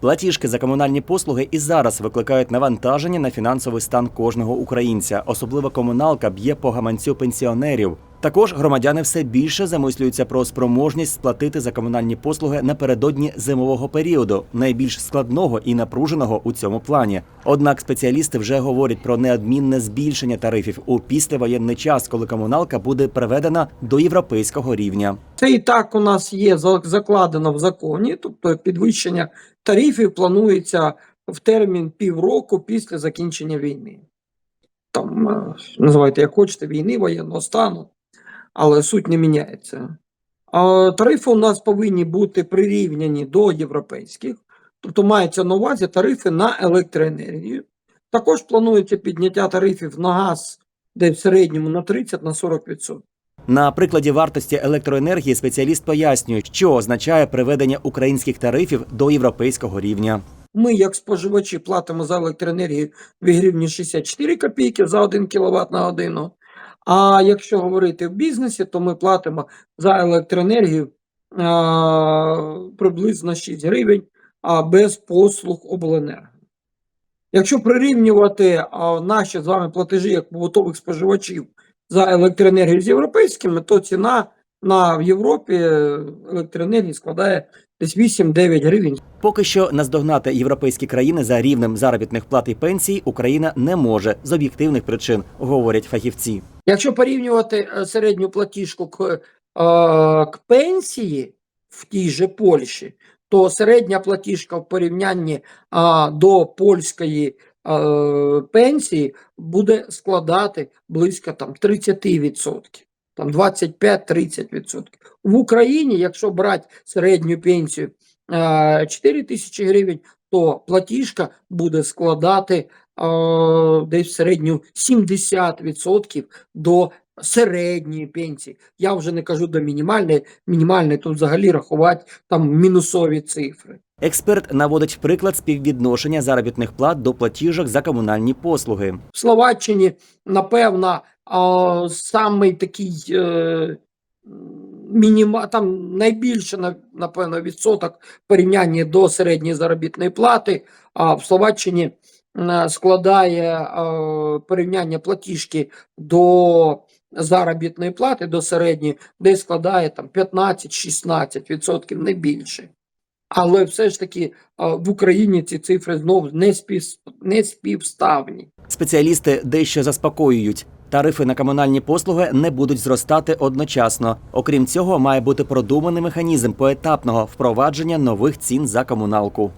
Платіжки за комунальні послуги і зараз викликають навантаження на фінансовий стан кожного українця. Особливо комуналка б'є по гаманцю пенсіонерів. Також громадяни все більше замислюються про спроможність сплатити за комунальні послуги напередодні зимового періоду, найбільш складного і напруженого у цьому плані. Однак спеціалісти вже говорять про неодмінне збільшення тарифів у післявоєнний час, коли комуналка буде приведена до європейського рівня. Це і так у нас є закладено в законі, тобто підвищення тарифів планується в термін півроку після закінчення війни. Там е, називайте як хочете війни, воєнного стану, але суть не міняється. А тарифи у нас повинні бути прирівняні до європейських, тобто мається на увазі тарифи на електроенергію. Також планується підняття тарифів на газ, де в середньому на 30-40%. На прикладі вартості електроенергії спеціаліст пояснює, що означає приведення українських тарифів до європейського рівня. Ми, як споживачі, платимо за електроенергію 2 гривні 64 копійки за 1 кВт на годину. А якщо говорити в бізнесі, то ми платимо за електроенергію а, приблизно 6 гривень а, без послуг обленерго. Якщо прирівнювати а, наші з вами платежі як побутових споживачів за електроенергію з європейськими, то ціна на в Європі е, електроенергії складає десь 8-9 гривень Поки що наздогнати європейські країни за рівнем заробітних плат і пенсій Україна не може з об'єктивних причин, говорять фахівці. Якщо порівнювати е, середню платіжку к, е, к пенсії в тій же Польщі, то середня платіжка в порівнянні а, до польської е, пенсії буде складати близько там 30%, там 25-30%. В Україні, якщо брати середню пенсію е, 4 тисячі гривень, то платіжка буде складати десь в середню 70% до середньої пенсії. Я вже не кажу до мінімальної. Мінімальної тут взагалі рахувати там мінусові цифри. Експерт наводить приклад співвідношення заробітних плат до платіжок за комунальні послуги. В Словаччині, напевно, а, самий такий е, мініма, там найбільше, на- напевно, відсоток в порівнянні до середньої заробітної плати, а в Словаччині е, складає е, порівняння платіжки до заробітної плати, до середньої, де складає там 15-16%, не більше. Але все ж таки е, в Україні ці цифри знову не, спів, не співставні. Спеціалісти дещо заспокоюють. Тарифи на комунальні послуги не будуть зростати одночасно. Окрім цього, має бути продуманий механізм поетапного впровадження нових цін за комуналку.